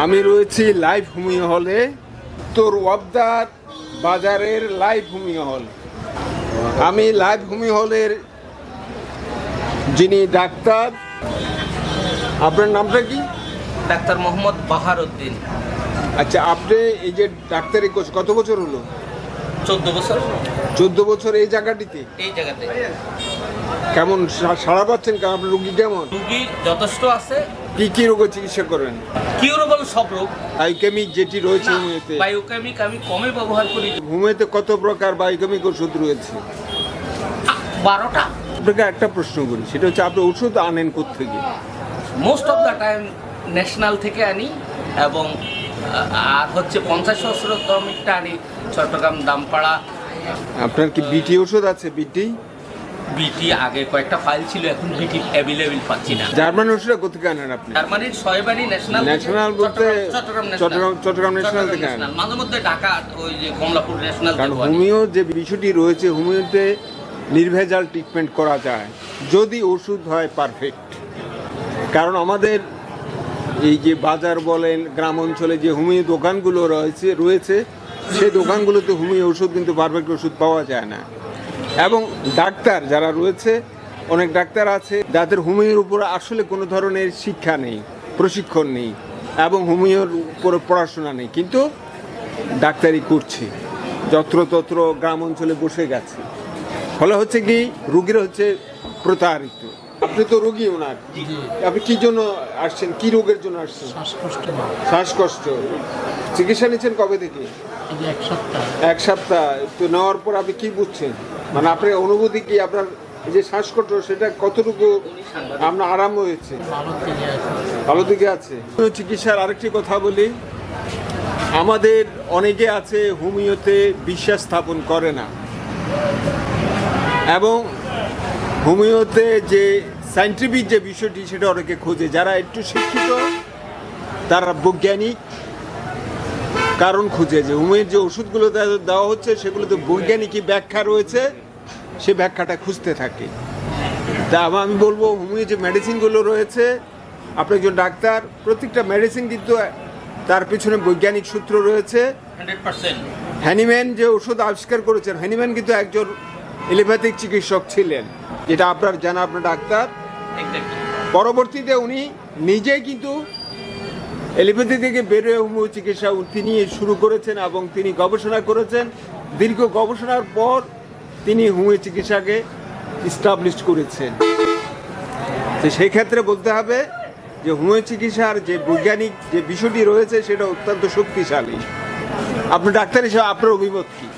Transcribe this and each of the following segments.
আমি রয়েছি লাইভ ভূমি হলে তোর ওয়াবদার বাজারের লাইভ ভূমি হল। আমি লাইভ ভূমি হলের যিনি ডাক্তার আপনার নামটা কি? ডাক্তার মোহাম্মদ বাহার উদ্দিন আচ্ছা আপনি এই যে ডাক্তারি কোর্স কত বছর হলো? চোদ্দ বছর। চোদ্দ বছর এই জায়গাটিতে? এই জায়গাতে। কেমন সা- সাড়া পাচ্ছেন কেমন আপনার রুগী কেমন? রুগী যথেষ্ট আছে। কি কি রোগের চিকিৎসা করেন? কিউরেবল সব রোগ। বায়োকেমিক যেটি রয়েছে হোমিওতে বায়োকেমিক আমি কমে ব্যবহার করি। হোমিওতে কত প্রকার বায়োকেমিক ওষুধ রয়েছে? বারোটা। আপনাকে একটা প্রশ্ন করি সেটা হচ্ছে আপনি ওষুধ আনেন থেকে most of the time national থেকে আনি এবং আর হচ্ছে পঞ্চাশ সহস্রতমিকটা আনি চট্টগ্রাম দামপাড়া। আপনার কি বিটি ওষুধ আছে বিটি? বিটি আগে কয়েকটা ফাইল ছিল এখন বিটি অ্যাভেলেবেল পাচ্ছি না। জার্মান ওষুধ কোথেকে আনেন আপনি? জার্মানির ছয়বাড়ি ন্যাশনাল ন্যাশনাল বলতে চট্টগ্রাম চট্টগ্রাম চট্টগ্রাম ন্যাশনাল থেকে আনেন। মাঝে মধ্যে ঢাকা ওই যে কমলাপুর ন্যাশনাল কারণ হোমিও যে বিষয়টি রয়েছে হোমিওতে নির্ভেজাল ট্রিটমেন্ট করা যায়। যদি ওষুধ হয় পারফেক্ট কারণ আমাদের এই যে বাজার বলেন, গ্রাম অঞ্চলে যে হোমিও দোকানগুলো রয়েছে রয়েছে, সেই দোকানগুলোতে হোমিও ওষুধ কিন্তু পারফেক্ট ওষুধ পাওয়া যায় না। এবং ডাক্তার যারা রয়েছে, অনেক ডাক্তার আছে, যাদের হোমিওর উপর আসলে কোনো ধরনের শিক্ষা নেই, প্রশিক্ষণ নেই, এবং হোমিওর উপরে পড়াশোনা নেই। কিন্তু ডাক্তারি করছে, যত্রতত্র গ্রাম অঞ্চলে বসে গেছে। ফলে হচ্ছে কি, রুগীরা হচ্ছে প্রতারিত। আপনি তো রুগী ওনার। আপনি কি জন্য আসছেন? কি রোগের জন্য আসছেন? শ্বাসকষ্ট। শ্বাসকষ্ট। চিকিৎসা নিচ্ছেন কবে থেকে? এক সপ্তাহ। এক সপ্তাহ। তো নেওয়ার পর আপনি কি বুঝছেন? মানে আপনার অনুভূতি কি? আপনার যে শ্বাসকষ্ট সেটা কতটুকু আপনার আরাম হয়েছে? ভালো দিকে আছে। চিকিৎসার আরেকটি কথা বলি। আমাদের অনেকে আছে হোমিওতে বিশ্বাস স্থাপন করে না। এবং হোমিওতে যে সাইন্টিফিক যে বিষয়টি সেটা অনেকে খোঁজে। যারা একটু শিক্ষিত তারা বৈজ্ঞানিক কারণ খুঁজে যে হোমিওর যে ওষুধগুলো দেওয়া হচ্ছে সেগুলোতে বৈজ্ঞানিক ব্যাখ্যা রয়েছে সে ব্যাখ্যাটা খুঁজতে থাকে। তা আবার আমি বলব হোমিও যে মেডিসিনগুলো রয়েছে আপনি একজন ডাক্তার প্রত্যেকটা মেডিসিন কিন্তু তার পিছনে বৈজ্ঞানিক সূত্র রয়েছে। হ্যানিম্যান যে ওষুধ আবিষ্কার করেছেন হ্যানিম্যান কিন্তু একজন এলিপ্যাথিক চিকিৎসক ছিলেন। যেটা আপনার জানা আপনার ডাক্তার। পরবর্তীতে উনি নিজেই কিন্তু এলিপ্যাথি থেকে বেরোয় হোমিও চিকিৎসা তিনি শুরু করেছেন এবং তিনি গবেষণা করেছেন। দীর্ঘ গবেষণার পর তিনি হোমিও চিকিৎসাকে ইস্টাবলিশ করেছেন। তো সেই ক্ষেত্রে বলতে হবে যে হোমিও চিকিৎসার যে বৈজ্ঞানিক যে বিষয়টি রয়েছে সেটা অত্যন্ত শক্তিশালী। আপনি ডাক্তার হিসেবে আপনার অভিমত কি?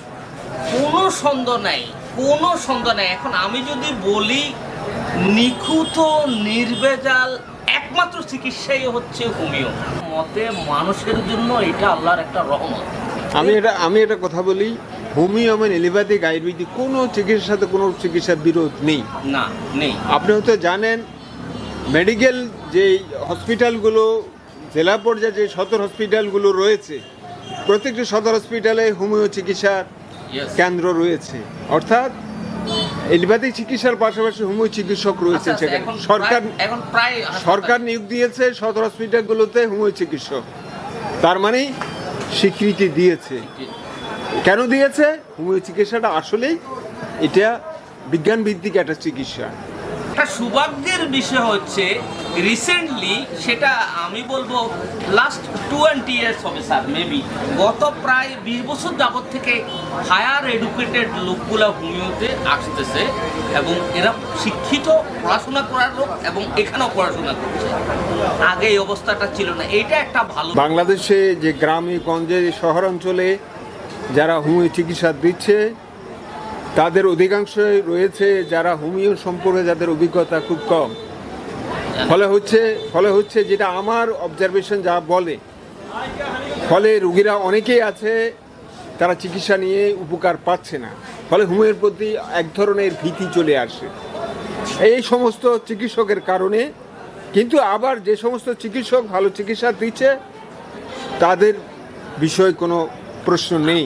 কোনো সন্দেহ নাই কোনো সন্দেহ নাই। এখন আমি যদি বলি নিখুঁত নির্ভেজাল একমাত্র চিকিৎসাই হচ্ছে হোমিও। মতে মানুষের জন্য এটা আল্লাহর একটা রহমত। আমি এটা আমি এটা কথা বলি হোমিও এবং এলিপ্যাথিক আয়ুর্বেদিক কোনো চিকিৎসার সাথে কোনো চিকিৎসার বিরোধ নেই। না নেই। আপনি হয়তো জানেন মেডিকেল যে হসপিটালগুলো জেলা পর্যায়ে যে সদর হসপিটালগুলো রয়েছে প্রত্যেকটি সদর হসপিটালে হোমিও চিকিৎসার কেন্দ্র রয়েছে। অর্থাৎ এলিপ্যাথিক চিকিৎসার পাশাপাশি হোমিও চিকিৎসক রয়েছে আচ্ছা, আচ্ছা, সেখানে। সরকার এখন প্রায় সরকার নিয়োগ দিয়েছে সদর হসপিটালগুলোতে হোমিও চিকিৎসক। তার মানে স্বীকৃতি দিয়েছে। কেন দিয়েছে? হোমিও চিকিৎসাটা আসলেই এটা বিজ্ঞান ভিত্তিক একটা চিকিৎসা। একটা সৌভাগ্যের বিষয় হচ্ছে রিসেন্টলি সেটা আমি বলব লাস্ট টোয়েন্টি ইয়ার্স হবে স্যার মেবি গত প্রায় বিশ বছর যাবত থেকে হায়ার এডুকেটেড লোকগুলা হোমিওতে আসতেছে এবং এরা শিক্ষিত, পড়াশোনা করার লোক এবং এখানেও পড়াশোনা করছে। আগে এই অবস্থাটা ছিল না। এটা একটা ভালো বাংলাদেশে যে গ্রামে, গঞ্জে, শহরাঞ্চলে যারা হোমিও চিকিৎসা দিচ্ছে তাদের অধিকাংশই রয়েছে যারা হোমিও সম্পর্কে যাদের অভিজ্ঞতা খুব কম। ফলে হচ্ছে ফলে হচ্ছে যেটা আমার অবজারভেশন যা বলে, ফলে রুগীরা অনেকেই আছে, তারা চিকিৎসা নিয়ে উপকার পাচ্ছে না। ফলে হোমিওর প্রতি এক ধরনের ভীতি চলে আসে। এই সমস্ত চিকিৎসকের কারণে কিন্তু আবার যে সমস্ত চিকিৎসক ভালো চিকিৎসা দিচ্ছে, তাদের বিষয়ে কোনো প্রশ্ন নেই।